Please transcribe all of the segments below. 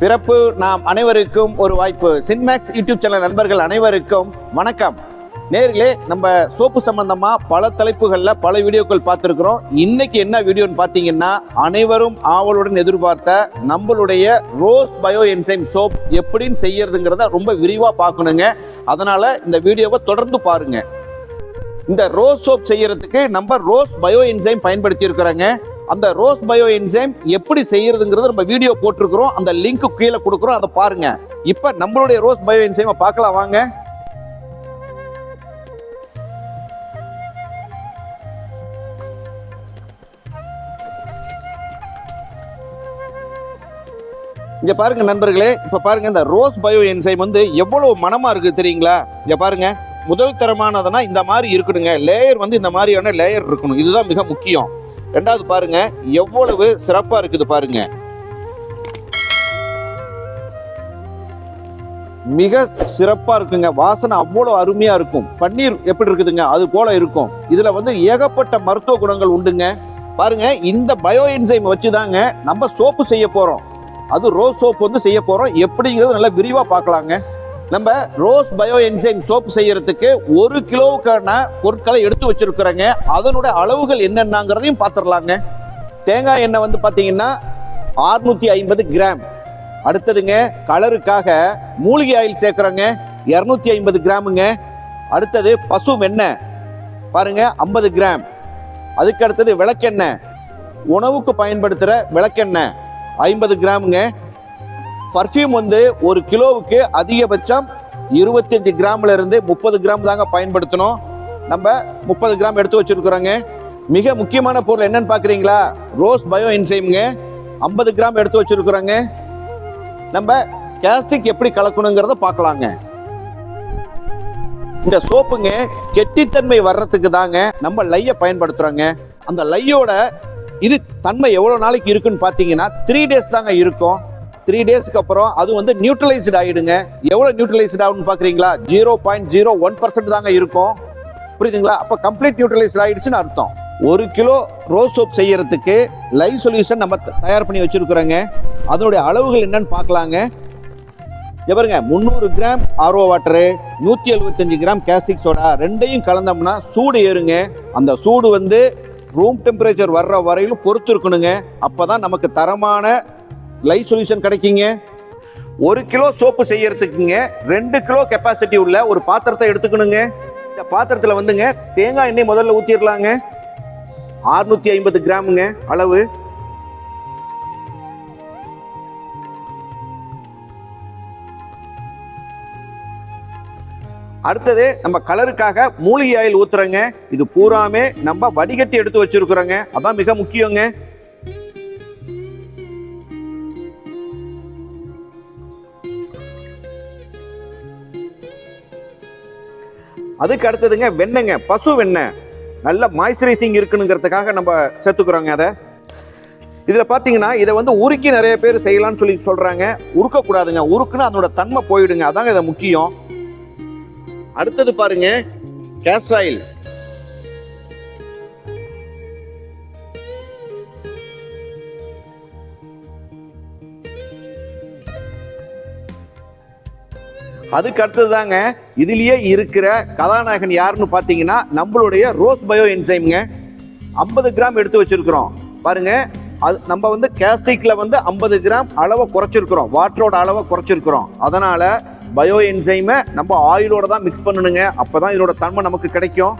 பிறப்பு நாம் அனைவருக்கும் ஒரு வாய்ப்பு. சின்மேக்ஸ் யூடியூப் சேனல் நண்பர்கள் அனைவருக்கும் வணக்கம். நேர்களே நம்ம சோப்பு சம்பந்தமா பல தலைப்புகளில் பல வீடியோக்கள் பார்த்துருக்குறோம். இன்னைக்கு என்ன வீடியோன்னு பார்த்தீங்கன்னா அனைவரும் ஆவலுடன் எதிர்பார்த்த நம்மளுடைய ரோஸ் பயோ என்சைம் சோப் எப்படின்னு செய்யறதுங்கிறத ரொம்ப விரிவாக பார்க்கணுங்க. அதனால இந்த வீடியோவை தொடர்ந்து பாருங்க. இந்த ரோஸ் சோப் செய்யறதுக்கு நம்ம ரோஸ் பயோ என்சைம் பயன்படுத்தி இருக்கிறாங்க அந்த ரோஸ் பயோ என்சைம் எப்படி செய்யறதுங்கிறது நம்ம வீடியோ போட்டிருக்கிறோம். அந்த லிங்க் கீழே கொடுக்குறோம். அதை பாருங்க. இப்போ நம்மளுடைய ரோஸ் பயோ என்சைமை பார்க்கலாம் வாங்க. இங்க பாருங்க நண்பர்களே இப்ப பாருங்க இந்த ரோஸ் பயோ என்சைம் வந்து எவ்வளவு மனமா இருக்கு தெரியுங்களா? இங்க பாருங்க. முதல் தரமானதுன்னா இந்த மாதிரி இருக்கணுங்க. லேயர் வந்து இந்த மாதிரியான லேயர் இருக்கணும். இதுதான் மிக முக்கியம். ரெண்டாவது பாருங்க எவ்வளவு சிறப்பா இருக்குது பாருங்க. மிக சிறப்பா இருக்குங்க. வாசனை அவ்வளவு அருமையா இருக்கும். பன்னீர் எப்படி இருக்குதுங்க? அது போல இருக்கும். இதுல வந்து ஏகப்பட்ட மருத்துவ குணங்கள் உண்டுங்க. பாருங்க இந்த பயோ என்சைம் வச்சுதாங்க நம்ம சோப்பு செய்ய போறோம். அது ரோஸ் சோப்பு வந்து செய்ய போறோம். எப்படிங்கிறது நல்லா விரிவா பார்க்கலாங்க. நம்ம ரோஸ் பயோ என்சைம் சோப் செய்யறதுக்கு ஒரு கிலோவுக்கான பொருட்களை எடுத்து வச்சிருக்கிறோங்க. அதனுடைய அளவுகள் என்னென்னங்கிறதையும் பார்த்துடலாங்க தேங்காய் எண்ணெய் வந்து பார்த்தீங்கன்னா 650 ஐம்பது கிராம். அடுத்ததுங்க கலருக்காக மூலிகை ஆயில் சேர்க்குறோங்க. இரநூத்தி ஐம்பது கிராமுங்க. அடுத்தது பசு வெண்ணெய் பாருங்க ஐம்பது கிராம். அதுக்கு அடுத்தது விளக்கெண்ணெய். உணவுக்கு பயன்படுத்துகிற விளக்கெண்ணெய் ஐம்பது கிராமுங்க. பர்ஃப்யூம் வந்து ஒரு கிலோவுக்கு அதிகபட்சம் இருபத்தஞ்சு கிராம்ல இருந்து முப்பது கிராம் தாங்க பயன்படுத்தணும். நம்ம முப்பது கிராம் எடுத்து வச்சிருக்கிறோங்க. மிக முக்கியமான பொருள் என்னன்னு பார்க்குறீங்களா ரோஸ் பயோ என்சைம்ங்க ஐம்பது கிராம் எடுத்து வச்சிருக்கிறோங்க. நம்ம கேஸ்டிக் எப்படி கலக்கணுங்கிறத பார்க்கலாங்க இந்த சோப்புங்க கெட்டித்தன்மை வர்றதுக்கு தாங்க நம்ம லையை பயன்படுத்துறோங்க. அந்த லையோட இது தன்மை எவ்வளோ நாளைக்கு இருக்குன்னு பார்த்தீங்கன்னா த்ரீ டேஸ் தாங்க இருக்கும். த்ரீ டேஸ்க்கு அப்புறம் அது வந்து நியூட்ரலைஸ்டு ஆகிடுங்க எவ்வளோ நியூட்ரலைஸ்டு ஆகுன்னு பார்க்குறீங்களா zero point zero one percent தாங்க இருக்கும். புரியுதுங்களா? அப்போ கம்ப்ளீட் நியூட்ரலைஸ்ட் ஆகிடுச்சுன்னு அர்த்தம். ஒரு கிலோ ரோஸ் சோப் செய்யறதுக்கு லைவ் சொல்யூஷன் நம்ம தயார் பண்ணி வச்சிருக்கிறோங்க. அதனுடைய அளவுகள் என்னன்னு பார்க்கலாங்க எவருங்க பாருங்க முந்நூறு கிராம் ஆர்ஓ வாட்டரு நூற்றி எழுபத்தஞ்சு கிராம் கேஸ்டிக் சோடா ரெண்டையும் கலந்தோம்னா சூடு ஏறுங்க. அந்த சூடு வந்து ரூம் டெம்பரேச்சர் வர்ற வரையிலும் பொறுத்து இருக்கணுங்க அப்போ தான் நமக்கு தரமான லைஃப் சொல்யூஷன் கிடைக்குங்க. ஒரு கிலோ சோப்பு செய்யறதுக்குங்க ரெண்டு கிலோ கெப்பாசிட்டி உள்ள ஒரு பாத்திரத்தை எடுத்துக்கணுங்க. இந்த பாத்திரத்தில் வந்துங்க தேங்காய் எண்ணெய் முதல்ல ஊற்றிடலாங்க 650 ஐம்பது கிராமுங்க அளவு. அடுத்தது நம்ம கலருக்காக மூலிகை ஆயில் ஊத்துறோங்க. இது பூராமே நம்ம வடிகட்டி எடுத்து வச்சிருக்கிறோங்க. அதான் மிக முக்கியங்க. அதுக்கு அடுத்ததுங்க வெண்ணெங்க பசு வெண்ணெய். நல்ல மாய்ஸ்சரைசிங் இருக்குனுங்கிறதுக்காக நம்ம சேர்த்துக்கிறோங்க அதை. இதில் பார்த்தீங்கன்னா இதை வந்து உருக்கி நிறைய பேர் செய்யலாம்னு சொல்லி சொல்கிறாங்க உருக்கக்கூடாதுங்க. உருக்குன்னு அதனோட தன்மை போயிடுங்க. அதாங்க இதை முக்கியம். அடுத்தது பாருங்க கேஸ்ட்ராயில். அதுக்கு அடுத்தது தாங்க இதுலயே இருக்கிற கதாநாயகன் யாருன்னு பார்த்தீங்கன்னா நம்மளுடைய ரோஸ் பயோ என்சைம்ங்க. ஐம்பது கிராம் எடுத்து வச்சிருக்கிறோம். பாருங்க அது நம்ம வந்து கேஸ்டிக்ல வந்து ஐம்பது கிராம் அளவை குறைச்சிருக்கிறோம். வாட்டரோட அளவை குறைச்சிருக்கிறோம். அதனால பயோ என்சைமை நம்ம ஆயிலோட தான் மிக்ஸ் பண்ணணுங்க. அப்பதான் இதோட தன்மை நமக்கு கிடைக்கும்.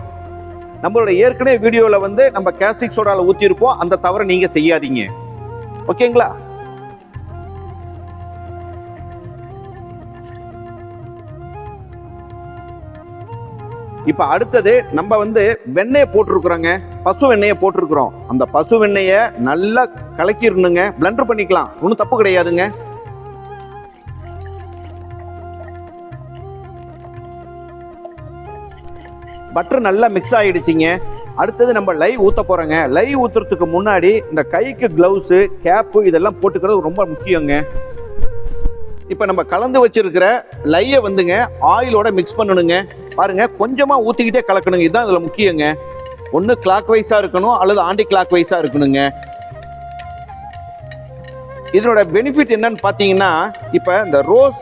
நம்மளோட ஏற்கனவே வீடியோவில் வந்து நம்ம கேஸ்டிக் சோடாவில் ஊற்றிருப்போம் அந்த தவறை நீங்கள் செய்யாதீங்க. ஓகேங்களா? இப்போ அடுத்தது நம்ம வந்து வெண்ணெயை போட்டிருக்கிறோங்க. பசு வெண்ணெயை போட்டிருக்கிறோம். அந்த பசு வெண்ணெயை நல்லா கலக்கிடணுங்க. பிளண்டர் பண்ணிக்கலாம். ஒன்றும் தப்பு கிடையாதுங்க. பட்டர் நல்லா மிக்ஸ் ஆகிடுச்சிங்க அடுத்தது நம்ம லைவ் ஊற்ற போகிறோங்க லைவ் ஊற்றுறதுக்கு முன்னாடி இந்த கைக்கு க்ளவுஸு கேப்பு இதெல்லாம் போட்டுக்கிறது ரொம்ப முக்கியங்க. இப்போ நம்ம கலந்து வச்சிருக்கிற லையை வந்துங்க ஆயிலோட மிக்ஸ் பண்ணணுங்க. பாருங்க கொஞ்சமா ஊத்திக்கிட்டே கலக்கணுங்க. இதுதான் இதுல முக்கியங்க. ஒன்று கிளாக் வைஸா இருக்கணும் அல்லது ஆண்டி கிளாக் வைஸா இருக்கணுங்க. இதனோட பெனிஃபிட் என்னன்னு பார்த்தீங்கன்னா இப்போ இந்த ரோஸ்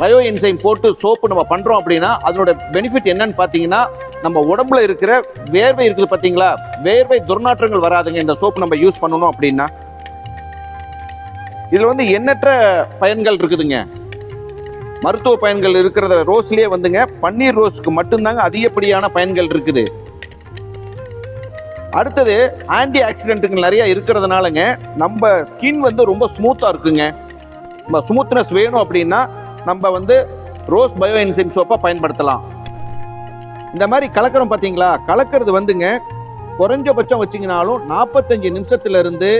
பயோ என்சைம் போட்டு சோப்பு நம்ம பண்ணுறோம் அப்படின்னா அதனோட பெனிஃபிட் என்னன்னு பார்த்தீங்கன்னா நம்ம உடம்புல இருக்கிற வேர்வை இருக்குது பார்த்தீங்களா வேர்வை துர்நாற்றங்கள் வராதுங்க. இந்த சோப்பு நம்ம யூஸ் பண்ணணும் அப்படின்னா. இதில் வந்து எண்ணற்ற பயன்கள் இருக்குதுங்க. மருத்துவ பயன்கள் இருக்கிறத ரோஸ்லேயே வந்துங்க. பன்னீர் ரோஸுக்கு மட்டும்தாங்க அதிகப்படியான பயன்கள் இருக்குது. அடுத்தது ஆன்டி ஆக்சிடென்ட்டுகள் நிறையா இருக்கிறதுனாலங்க நம்ம ஸ்கின் வந்து ரொம்ப ஸ்மூத்தாக இருக்குங்க. நம்ம ஸ்மூத்னஸ் வேணும் அப்படின்னா நம்ம வந்து ரோஸ் பயோ என்சைம் சோப்பை பயன்படுத்தலாம். இந்த மாதிரி கலக்கிறோம் பார்த்தீங்களா? கலக்கிறது வந்துங்க குறைஞ்சபட்சம் வச்சிங்கனாலும் நாற்பத்தஞ்சு நிமிஷத்துலேருந்து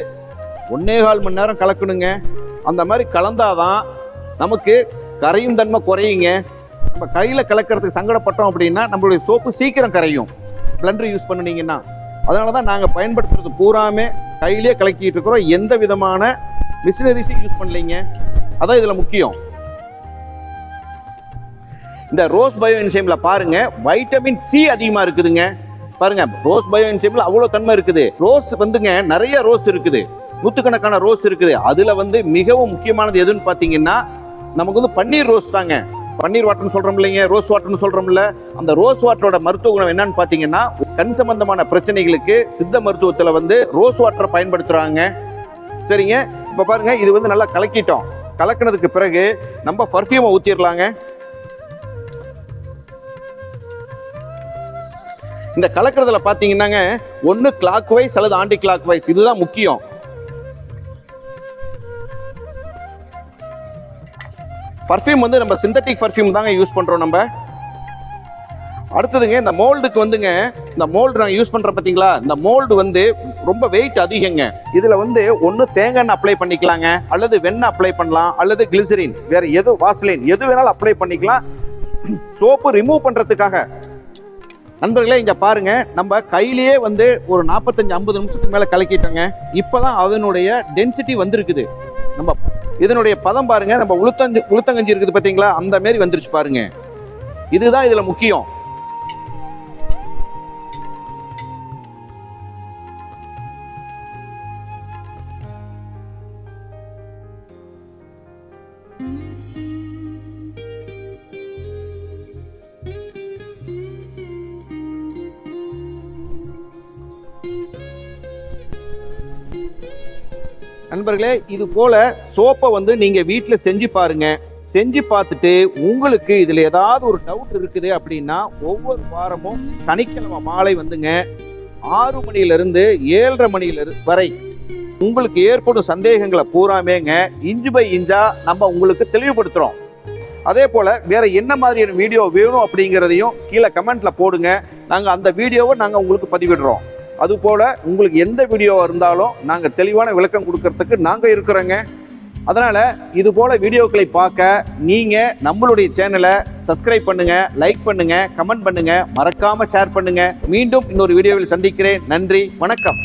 ஒன்னே கால் மணி நேரம் கலக்கணுங்க. அந்த மாதிரி கலந்தாதான் நமக்கு கரையும் தன்மை குறையுங்க. நம்ம கையில் கலக்கிறதுக்கு சங்கடப்பட்டோம் அப்படின்னா நம்மளுடைய சோப்பு சீக்கிரம் கரையும். பிளண்டர் யூஸ் பண்ணினீங்கன்னா. அதனால தான் நாங்கள் பயன்படுத்துறது பூராமே கையிலே கலக்கிட்டு இருக்கிறோம். எந்த விதமான மிஷினரிஸும் யூஸ் பண்ணலைங்க. அதான் இதில் முக்கியம். இந்த ரோஸ் பயோ என்சைமில் பாருங்க வைட்டமின் சி அதிகமாக இருக்குதுங்க. பாருங்க ரோஸ் பயோ என்சைமில் அவ்வளோ தன்மை இருக்குது. ரோஸ் வந்துங்க நிறைய ரோஸ் இருக்குது. நூற்றுக்கணக்கான ரோஸ் இருக்குது. அதில் வந்து மிகவும் முக்கியமானது எதுன்னு பார்த்தீங்கன்னா நமக்கு வந்து பன்னீர் ரோஸ் தாங்க. பன்னீர் வாட்டர்னு சொல்றோம் இல்லைங்க ரோஸ் வாட்டர்னு சொல்றோம்ல அந்த ரோஸ் வாட்டரோட மருத்துவ குணம் என்னன்னு பார்த்தீங்கன்னா கண் சம்பந்தமான பிரச்சனைகளுக்கு சித்த மருத்துவத்தில் வந்து ரோஸ் வாட்டரை பயன்படுத்துகிறாங்க சரிங்க? இப்போ பாருங்க இது வந்து நல்லா கலக்கிட்டோம். கலக்கினதுக்கு பிறகு நம்ம பர்ஃப்யூமை ஊற்றிடலாங்க இந்த கலக்கிறதுல பார்த்தீங்கன்னாங்க ஒன்று கிளாக் வைஸ் அல்லது ஆண்டி கிளாக் வைஸ் இதுதான் முக்கியம். பர்ஃப்யூம் வந்து நம்ம சிந்தட்டிக் பர்ஃப்யூம் தாங்க யூஸ் பண்ணுறோம் நம்ம. அடுத்ததுங்க இந்த மோல்டுக்கு வந்துங்க இந்த மோல்டு நாங்கள் யூஸ் பண்ணுறோம் பார்த்தீங்களா இந்த மோல்டு வந்து ரொம்ப வெயிட் அதிகங்க. இதில் வந்து ஒன்று தேங்காய் எண்ணெய் அப்ளை பண்ணிக்கலாங்க. அல்லது வெண்ணெய் அப்ளை பண்ணலாம். அல்லது கிளிசரின் வேறு எது வாசலின் எது வேணாலும் அப்ளை பண்ணிக்கலாம். சோப்பு ரிமூவ் பண்ணுறதுக்காக நண்பர்களே இங்க பாருங்க. நம்ம கையிலேயே வந்து ஒரு நாற்பத்தஞ்சு ஐம்பது நிமிஷத்துக்கு மேல கலக்கிட்டோங்க. இப்பதான் அதனுடைய டென்சிட்டி வந்திருக்குது. நம்ம இதனுடைய பதம் பாருங்க. நம்ம உளுத்தஞ்சு உளுத்தங்கஞ்சி இருக்குது பாத்தீங்களா? அந்த மாரி வந்துருச்சு பாருங்க. இதுதான் இதுல முக்கியம். நண்பர்களே இது போல சோப்பை வந்து நீங்க வீட்டில் செஞ்சு பாருங்க. செஞ்சு பார்த்துட்டு உங்களுக்கு இதுல ஏதாவது ஒரு டவுட் இருக்குது அப்படின்னா ஒவ்வொரு வாரமும் சனிக்கிழமை மாலை வந்துங்க. ஆறு மணியிலிருந்து ஏழரை மணியில வரை உங்களுக்கு ஏற்படும் சந்தேகங்களை பூராமேங்க இஞ்சு பை இஞ்சா நம்ம உங்களுக்கு தெளிவுபடுத்துறோம். அதே போல வேற என்ன மாதிரியான வீடியோ வேணும் அப்படிங்கிறதையும் கீழே கமெண்ட்ல போடுங்க. நாங்கள் அந்த வீடியோவை நாங்கள் உங்களுக்கு பதிவிடுறோம். அதுபோல் உங்களுக்கு எந்த வீடியோவாக இருந்தாலும் நாங்கள் தெளிவான விளக்கம் கொடுக்கறதுக்கு நாங்கள் இருக்கிறோங்க. அதனால் இது போல் வீடியோக்களை பார்க்க நீங்கள் நம்மளுடைய சேனலை சப்ஸ்கிரைப் பண்ணுங்கள் லைக் பண்ணுங்கள் கமெண்ட் பண்ணுங்கள் மறக்காமல் ஷேர் பண்ணுங்கள் மீண்டும் இன்னொரு வீடியோவில் சந்திக்கிறேன். நன்றி வணக்கம்.